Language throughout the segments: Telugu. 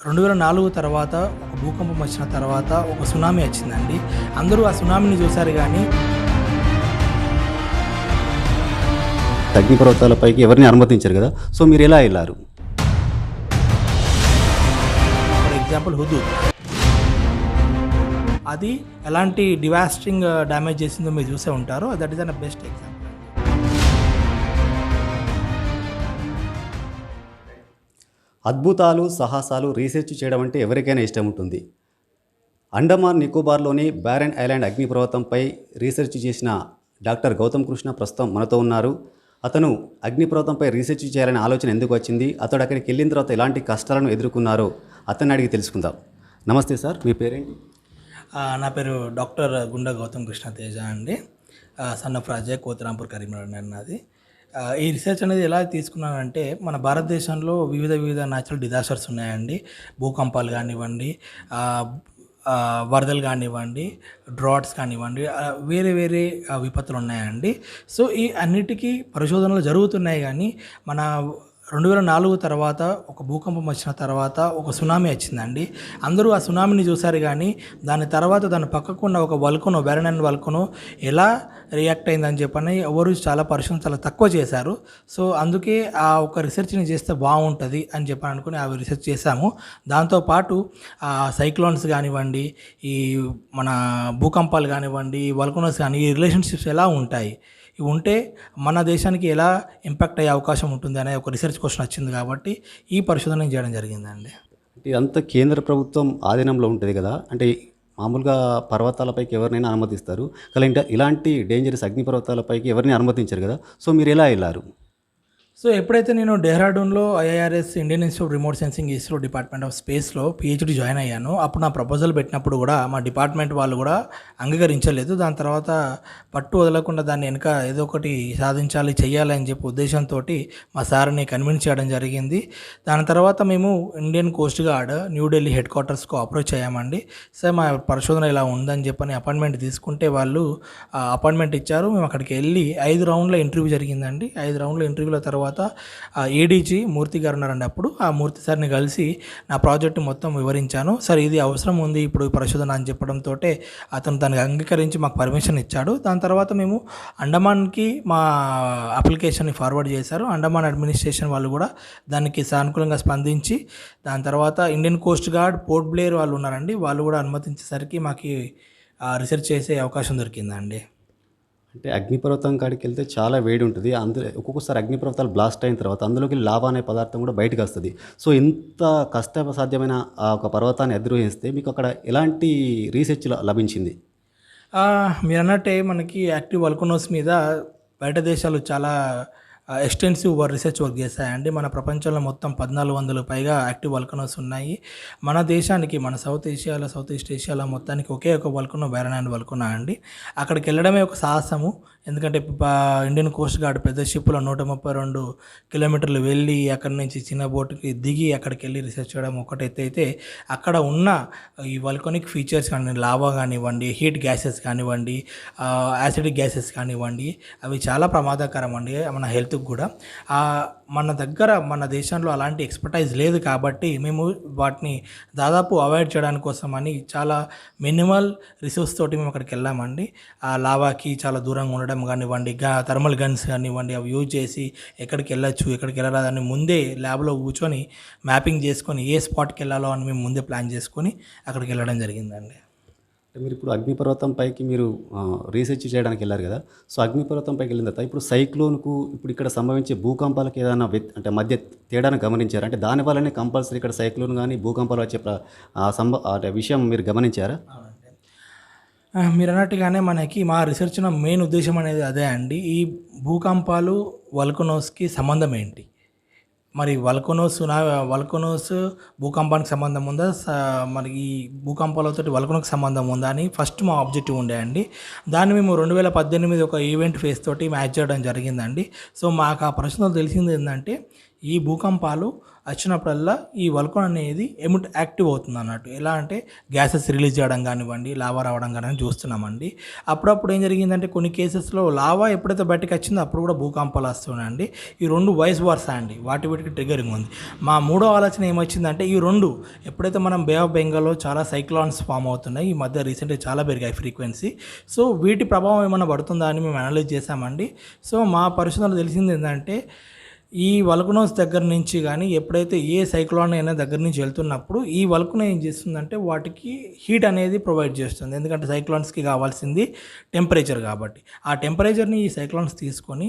రెండు వేల నాలుగు తర్వాత ఒక భూకంపం వచ్చిన తర్వాత ఒక సునామీ వచ్చిందండి. అందరూ ఆ సునామీని చూశారు కానీ అగ్నిపర్వతాలపైకి ఎవరిని అనుమతించారు కదా? సో మీరు ఎలా వెళ్ళారు? ఫర్ ఎగ్జాంపుల్ హుదూ అది ఎలాంటి డివాస్టింగ్ డ్యామేజ్ చేసిందో మీరు చూసే ఉంటారు. That is an best example. అద్భుతాలు సాహసాలు రీసెర్చ్ చేయడం అంటే ఎవరికైనా ఇష్టం ఉంటుంది. అండమాన్ నికోబార్లోని బ్యారెన్ ఐలాండ్ అగ్నిపర్వతంపై రీసెర్చ్ చేసిన డాక్టర్ గౌతమ్ కృష్ణ ప్రస్తుతం మనతో ఉన్నారు. అతను అగ్నిపర్వతంపై రీసెర్చ్ చేయాలనే ఆలోచన ఎందుకు వచ్చింది? అతడు అక్కడికి వెళ్ళిన తర్వాత ఎలాంటి కష్టాలను ఎదుర్కొన్నారో అతన్ని అడిగి తెలుసుకుందాం. నమస్తే సార్ మీ పేరేంటి? నా పేరు డాక్టర్ గుండా గౌతమ్ కృష్ణ తేజ అండి. సన్ ఆఫ్ రాజే కోతరాంపూర్ కరీంనగర్ నాది ఈ రీసెర్చ్ అనేది ఎలా తీసుకున్నానంటే మన భారతదేశంలో వివిధ వివిధ న్యాచురల్ డిజాస్టర్స్ ఉన్నాయండి. భూకంపాలు కానివ్వండి వరదలు కానివ్వండి డ్రాట్స్ కానివ్వండి వేరే వేరే విపత్తులు ఉన్నాయండి. సో ఈ అన్నిటికీ పరిశోధనలు జరుగుతున్నాయి కానీ మన రెండు వేల నాలుగు తర్వాత ఒక భూకంపం వచ్చిన తర్వాత ఒక సునామీ వచ్చిందండి. అందరూ ఆ సునామీని చూశారు కానీ దాని తర్వాత దాని పక్కకు ఉన్న ఒక వల్కను బెరనన్ వల్కను ఎలా రియాక్ట్ అయిందని చెప్పని ఎవరు చాలా పరిశోధన చాలా తక్కువ చేశారు. సో అందుకే ఆ ఒక రీసెర్చ్ని చేస్తే బాగుంటుంది అని చెప్పని అనుకుని అవి రీసెర్చ్ చేశాము. దాంతోపాటు ఆ సైక్లోన్స్ కానివ్వండి ఈ మన భూకంపాలు కానివ్వండి వల్కనోస్ కానీ ఈ రిలేషన్షిప్స్ ఎలా ఉంటాయి? ఇవి ఉంటే మన దేశానికి ఎలా ఇంపాక్ట్ అయ్యే అవకాశం ఉంటుంది అనే ఒక రీసెర్చ్ క్వశ్చన్ వచ్చింది కాబట్టి ఈ పరిశోధన చేయడం జరిగిందండి. అంటే ఇదంతా కేంద్ర ప్రభుత్వం ఆధీనంలో ఉంటుంది కదా అంటే మామూలుగా పర్వతాలపైకి ఎవరినైనా అనుమతిస్తారు కానీ ఇలాంటి డేంజరస్ అగ్నిపర్వతాలపైకి ఎవరిని అనుమతించారు కదా సో మీరు ఎలా వెళ్ళారు? సో ఎప్పుడైతే నేను డెహ్రాడూన్లో IIRS Indian institute remote sensing ISRO department of స్పేస్లో పిహెచ్డి జాయిన్ అయ్యాను. అప్పుడు నా ప్రపోజల్ పెట్టినప్పుడు కూడా మా డిపార్ట్మెంట్ వాళ్ళు కూడా అంగీకరించలేదు. దాని తర్వాత పట్టు వదలకుండా దాన్ని వెనుక ఏదో ఒకటి సాధించాలి చేయాలి అని చెప్పి ఉద్దేశంతో మా సార్ని కన్విన్స్ చేయడం జరిగింది. దాని తర్వాత మేము Indian coast guard New Delhi head క్వార్టర్స్కు approach అయ్యామండి. సార్ మా పరిశోధన ఇలా ఉందని చెప్పని అపాయింట్మెంట్ తీసుకుంటే వాళ్ళు అపాయింట్మెంట్ ఇచ్చారు. మేము అక్కడికి వెళ్ళి ఐదు రౌండ్ల ఇంటర్వ్యూ జరిగిందండి. ఐదు రౌండ్ల ఇంటర్వ్యూల తర్వాత తర్వాత ఏడీజీ మూర్తి గారు ఉన్నారండి అప్పుడు. ఆ మూర్తి సార్ని కలిసి నా ప్రాజెక్ట్ మొత్తం వివరించాను. సార్ ఇది అవసరం ఉంది ఇప్పుడు పరిశోధన అని చెప్పడంతో అతను దానికి అంగీకరించి మాకు పర్మిషన్ ఇచ్చాడు. దాని తర్వాత మేము అండమాన్కి మా అప్లికేషన్ని ఫార్వర్డ్ చేశారు. అండమాన్ అడ్మినిస్ట్రేషన్ వాళ్ళు కూడా దానికి సానుకూలంగా స్పందించి దాని తర్వాత Indian coast guard port Blair వాళ్ళు ఉన్నారండి వాళ్ళు కూడా అనుమతించేసరికి మాకు రీసెర్చ్ చేసే అవకాశం దొరికిందండి. అంటే అగ్నిపర్వతం కాడికి వెళ్తే చాలా వేడి ఉంటుంది. అందులో ఒక్కొక్కసారి అగ్నిపర్వతాలు బ్లాస్ట్ అయిన తర్వాత అందులోకి లావా అనే పదార్థం కూడా బయటకు వస్తుంది. సో ఇంత కష్టసాధ్యమైన ఆ ఒక పర్వతాన్ని అధిరోహిస్తే మీకు అక్కడ ఎలాంటి రీసెర్చ్ లభించింది? మీరు అన్నట్టే మనకి యాక్టివ్ వల్కనోస్ మీద బయట దేశాలు చాలా ఎక్స్టెన్సివ్ రీసెర్చ్ వర్క్ చేశాయండి మన ప్రపంచంలో మొత్తం పద్నాలుగు వందలు పైగా యాక్టివ్ వల్కనోస్ ఉన్నాయి. మన దేశానికి మన సౌత్ ఏషియాలో సౌత్ ఈస్ట్ ఏషియాలో మొత్తానికి ఒకే ఒక వల్కనో బెరనాండ్ వల్కనో అండి. అక్కడికి వెళ్ళడమే ఒక సాహసము. ఎందుకంటే ఇండియన్ కోస్ట్ గార్డ్ పెద్ద షిప్లో నూట ముప్పై రెండు కిలోమీటర్లు వెళ్ళి అక్కడి నుంచి చిన్న బోటుకి దిగి అక్కడికి వెళ్ళి రీసెర్చ్ చేయడం ఒకటైతే అయితే అక్కడ ఉన్న ఈ వల్కనిక్ ఫీచర్స్ కానీ లావా కానివ్వండి హీట్ గ్యాసెస్ కానివ్వండి యాసిడిక్ గ్యాసెస్ కానివ్వండి అవి చాలా ప్రమాదకరం అండి. మన హెల్త్కి కూడా ఆ, మన దగ్గర మన దేశంలో అలాంటి ఎక్స్పర్టైజ్ లేదు కాబట్టి మేము వాటిని దాదాపు అవాయిడ్ చేయడానికి కోసమని చాలా మినిమల్ రిసోర్స్ తోటి మేము అక్కడికి వెళ్ళామండి. ఆ లావాకి చాలా దూరంగా ఉండడం కానివ్వండి గా థర్మల్ గన్స్ కానివ్వండి అవి యూజ్ చేసి ఎక్కడికి వెళ్ళొచ్చు ఎక్కడికి వెళ్ళరాదని ముందే ల్యాబ్లో కూర్చొని మ్యాపింగ్ చేసుకొని ఏ స్పాట్కి వెళ్ళాలో అని మేము ముందే ప్లాన్ చేసుకొని అక్కడికి వెళ్ళడం జరిగిందండి. అంటే మీరు ఇప్పుడు అగ్నిపర్వతం పైకి మీరు రీసెర్చ్ చేయడానికి వెళ్ళారు కదా. సో అగ్నిపర్వతం పైకి వెళ్ళిన తర్వాత ఇప్పుడు సైక్లోన్కు ఇప్పుడు ఇక్కడ సంభవించే భూకంపాలకు ఏదైనా అంటే మధ్య తేడాను గమనించారా? అంటే దానివల్లనే కంపల్సరీ ఇక్కడ సైక్లోన్ కానీ భూకంపాలు వచ్చే సంభ అంటే విషయం మీరు గమనించారా? మీరు అన్నట్టుగానే మనకి మా రీసెర్చ్ మెయిన్ ఉద్దేశం అనేది అదే అండి. ఈ భూకంపాలు వల్కనోస్కి సంబంధం ఏంటి? మరి వల్కనోస్ సునా వల్కనోస్ భూకంపానికి సంబంధం ఉందా? మరి ఈ భూకంపాలతో వల్కనోకి సంబంధం ఉందా అని ఫస్ట్ మా ఆబ్జెక్టివ్ ఉండే అండి. దాన్ని మేము రెండు వేల పద్దెనిమిది ఒక ఈవెంట్ ఫేస్ తోటి మ్యాచ్ చేయడం జరిగిందండి. సో మాకు ఆ ప్రశ్నలు తెలిసింది ఏంటంటే ఈ భూకంపాలు వచ్చినప్పుడల్లా ఈ వల్కన్ అనేది ఎమిట్ యాక్టివ్ అవుతుంది అన్నట్టు. ఎలా అంటే గ్యాసెస్ రిలీజ్ చేయడం కానివ్వండి లావా రావడం కానీ చూస్తున్నామండి. అప్పుడప్పుడు ఏం జరిగిందంటే కొన్ని కేసెస్లో లావా ఎప్పుడైతే బయటకు వచ్చిందో అప్పుడు కూడా భూకంపాలు వస్తున్నాయండి. ఈ రెండు వైస్ వర్సా అండి. వాటి వీటికి ట్రిగరింగ్ ఉంది. మా మూడో ఆలోచన ఏమొచ్చిందంటే ఈ రెండు ఎప్పుడైతే మనం బే ఆఫ్ బెంగాల్లో చాలా సైక్లాన్స్ ఫామ్ అవుతున్నాయి ఈ మధ్య రీసెంట్గా చాలా పెరిగాయి ఫ్రీక్వెన్సీ సో వీటి ప్రభావం ఏమైనా పడుతుందా అని మేము అనలైజ్ చేశామండి. సో మా పరిశోధనలో తెలిసింది ఏంటంటే ఈ వల్కనోస్ దగ్గర నుంచి కానీ ఎప్పుడైతే ఏ సైక్లోన్ అయినా దగ్గర నుంచి వెళ్తున్నప్పుడు ఈ వల్కనో ఏం చేస్తుందంటే వాటికి హీట్ అనేది ప్రొవైడ్ చేస్తుంది. ఎందుకంటే సైక్లోన్స్కి కావాల్సింది టెంపరేచర్ కాబట్టి. ఆ టెంపరేచర్ని ఈ సైక్లోన్స్ తీసుకొని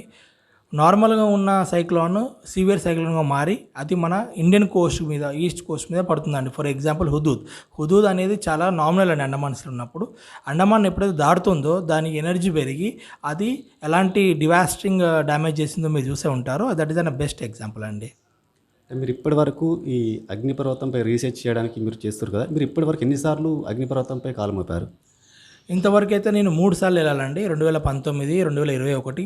నార్మల్గా ఉన్న సైక్లోన్ సివియర్ సైక్లోన్గా మారి అది మన ఇండియన్ కోస్ట్ మీద ఈస్ట్ కోస్ట్ మీద పడుతుందండి. For example Hudhud. హుదూద్ అనేది చాలా నామినల్ అండి అండమాన్స్లో ఉన్నప్పుడు. అండమాన్ ఎప్పుడైతే దాటుతుందో దానికి ఎనర్జీ పెరిగి అది ఎలాంటి డివాస్టింగ్ డ్యామేజ్ చేసిందో మీరు చూసే ఉంటారో. That is an best example అండి. మీరు ఇప్పటి వరకు ఈ అగ్నిపర్వతంపై రీసెర్చ్ చేయడానికి మీరు చేస్తారు కదా. మీరు ఇప్పటి వరకు ఎన్నిసార్లు అగ్నిపర్వతంపై కాలు ఇంతవరకు అయితే నేను మూడు సార్లు వెళ్ళాలండి. రెండు వేల పంతొమ్మిది రెండు వేల ఇరవై ఒకటి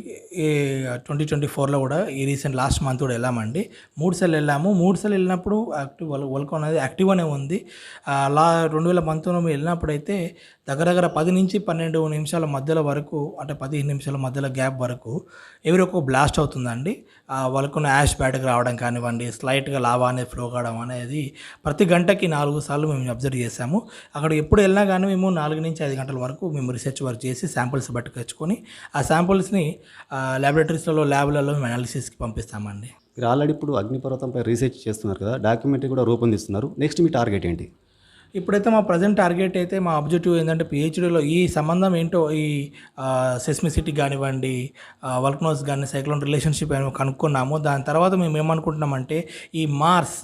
ట్వంటీ ట్వంటీ ఫోర్లో కూడా ఈ రీసెంట్ లాస్ట్ మంత్ కూడా వెళ్ళామండి. మూడు సార్లు వెళ్ళాము. మూడు సార్లు వెళ్ళినప్పుడు యాక్టివ్ వల్కో అనేది యాక్టివ్ అనే ఉంది. లా రెండు వేల పంతొమ్మిది వెళ్ళినప్పుడు అయితే దగ్గర దగ్గర పది నుంచి పన్నెండు నిమిషాల మధ్యలో వరకు అంటే పదిహేను నిమిషాల మధ్యలో గ్యాప్ వరకు ఎవరి ఒక బ్లాస్ట్ అవుతుందండి. ఆ యాష్ బయటకు రావడం కానివ్వండి స్లైట్గా లావా అనేది ఫ్లో కావడం అనేది ప్రతి గంటకి నాలుగు సార్లు మేము అబ్జర్వ్ చేసాము అక్కడ ఎప్పుడు వెళ్ళినా కానీ మేము నాలుగు నుంచి ఐదు గంటల వరకు మేము రీసెర్చ్ వర్క్ చేసి శాంపిల్స్ పట్టుకొచ్చుకొని ఆ శాంపిల్స్ని ల్యాబొరేటరీస్లలో ల్యాబ్లలో మేము అనాలిసిస్కి పంపిస్తామండి. మీరు ఆల్రెడీ ఇప్పుడు అగ్నిపర్వతంపై రీసెర్చ్ చేస్తున్నారు కదా డాక్యుమెంటరీ కూడా రూపొందిస్తున్నారు. నెక్స్ట్ మీ టార్గెట్ ఏంటి? ఇప్పుడైతే మా ప్రజెంట్ టార్గెట్ అయితే మా ఆబ్జెక్టివ్ ఏంటంటే పిహెచ్డీలో ఈ సంబంధం ఏంటో ఈ సెస్మిసిటీ కానివ్వండి వల్కనోస్ కానీ సైక్లోన్ రిలేషన్షిప్ అని కనుక్కున్నాము దాని తర్వాత మేము ఏమనుకుంటున్నామంటే ఈ మార్స్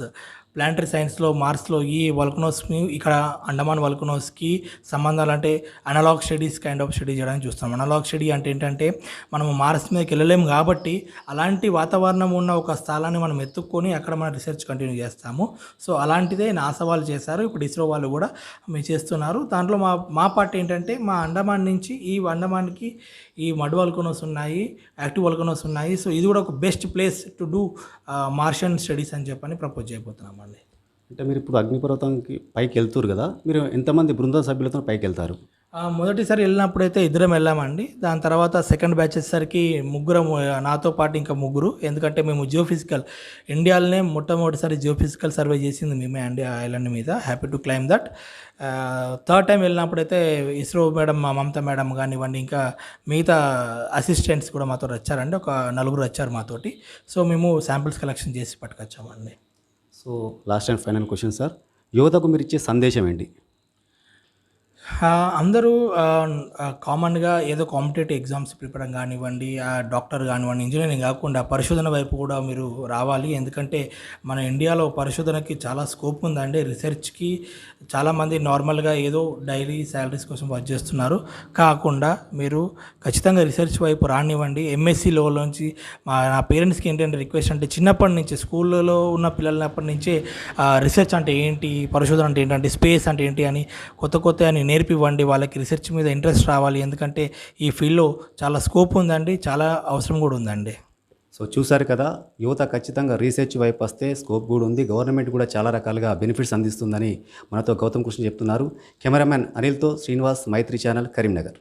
ప్లాంటరీ సైన్స్లో మార్స్లో ఈ వల్కనోస్ని ఇక్కడ అండమాన్ వల్కనోస్కి సంబంధాలు అంటే analog studies kind of study చేయడానికి చూస్తాం అనలాగ్ స్టడీ అంటే ఏంటంటే మనం మార్స్ మీదకి వెళ్ళలేము కాబట్టి అలాంటి వాతావరణం ఉన్న ఒక స్థలాన్ని మనం ఎత్తుక్కొని అక్కడ మన రీసెర్చ్ కంటిన్యూ చేస్తాము. సో అలాంటిదే నాసా వాళ్ళు చేశారు. ఇప్పుడు ఇస్రో వాళ్ళు కూడా మీరు చేస్తున్నారు. దాంట్లో మా మా పార్ట్ ఏంటంటే మా అండమాన్ నుంచి ఈ అండమాన్కి ఈ మడ్ వల్కనోస్ ఉన్నాయి యాక్టివ్ వల్కనోస్ ఉన్నాయి. సో ఇది కూడా ఒక best place to do Martian studies అని చెప్పని ప్రపోజ్ చేయబోతున్నాం అంటే మీరు ఇప్పుడు అగ్నిపర్వతంకి పైకి వెళ్తారు కదా మీరు ఎంతమంది బృందం సభ్యులతో పైకి వెళ్తారు? మొదటిసారి వెళ్ళినప్పుడు అయితే ఇద్దరం వెళ్ళామండి. దాని తర్వాత సెకండ్ బ్యాచ్ వచ్చేసరికి ముగ్గురం నాతో పాటు ఇంకా ముగ్గురు. ఎందుకంటే మేము జియోఫిజికల్ ఇండియాలోనే మొట్టమొదటిసారి జియోఫిజికల్ సర్వే చేసింది మేమే అండి ఆ ఐలాండ్ మీద. Happy to claim that third time వెళ్ళినప్పుడు అయితే ఇస్రో మేడం మా మమత మేడం కానివ్వండి ఇంకా మిగతా అసిస్టెంట్స్ కూడా మాతో వచ్చారండి. ఒక నలుగురు వచ్చారు మాతోటి. సో మేము శాంపిల్స్ కలెక్షన్ చేసి పట్టుకొచ్చామండి. So last and final question sir యువతకు మీరు ఇచ్చే సందేశం ఏంటి? అందరూ కామన్గా ఏదో కాంపిటేటివ్ ఎగ్జామ్స్ ప్రిపేర్ కానివ్వండి డాక్టర్ కానివ్వండి ఇంజనీరింగ్ కాకుండా పరిశోధన వైపు కూడా మీరు రావాలి. ఎందుకంటే మన ఇండియాలో పరిశోధనకి చాలా స్కోప్ ఉందండి. రీసెర్చ్కి చాలామంది నార్మల్గా ఏదో డైలీ శాలరీస్ కోసం వర్క్ చేస్తున్నారు. కాకుండా మీరు ఖచ్చితంగా రీసెర్చ్ వైపు రానివ్వండి. ఎంఎస్సి నుంచి మా నా పేరెంట్స్కి ఏంటంటే రిక్వెస్ట్ అంటే చిన్నప్పటి నుంచి స్కూళ్ళలో ఉన్న పిల్లలప్పటి నుంచే రీసెర్చ్ అంటే ఏంటి పరిశోధన అంటే ఏంటంటే స్పేస్ అంటే ఏంటి అని కొత్త కొత్త అని నేర్పివ్వండి వాళ్ళకి రీసెర్చ్ మీద ఇంట్రెస్ట్ రావాలి. ఎందుకంటే ఈ ఫీల్డ్లో చాలా స్కోప్ ఉందండి చాలా అవసరం కూడా ఉందండి. సో చూసారు కదా యువత ఖచ్చితంగా రీసెర్చ్ వైపు వస్తే స్కోప్ కూడా ఉంది. గవర్నమెంట్ కూడా చాలా రకాలుగా బెనిఫిట్స్ అందిస్తుందని మనతో గౌతమ్ కృష్ణ చెప్తున్నారు. కెమెరామ్యాన్ అనిల్తో శ్రీనివాస్ మైత్రి ఛానల్ కరీంనగర్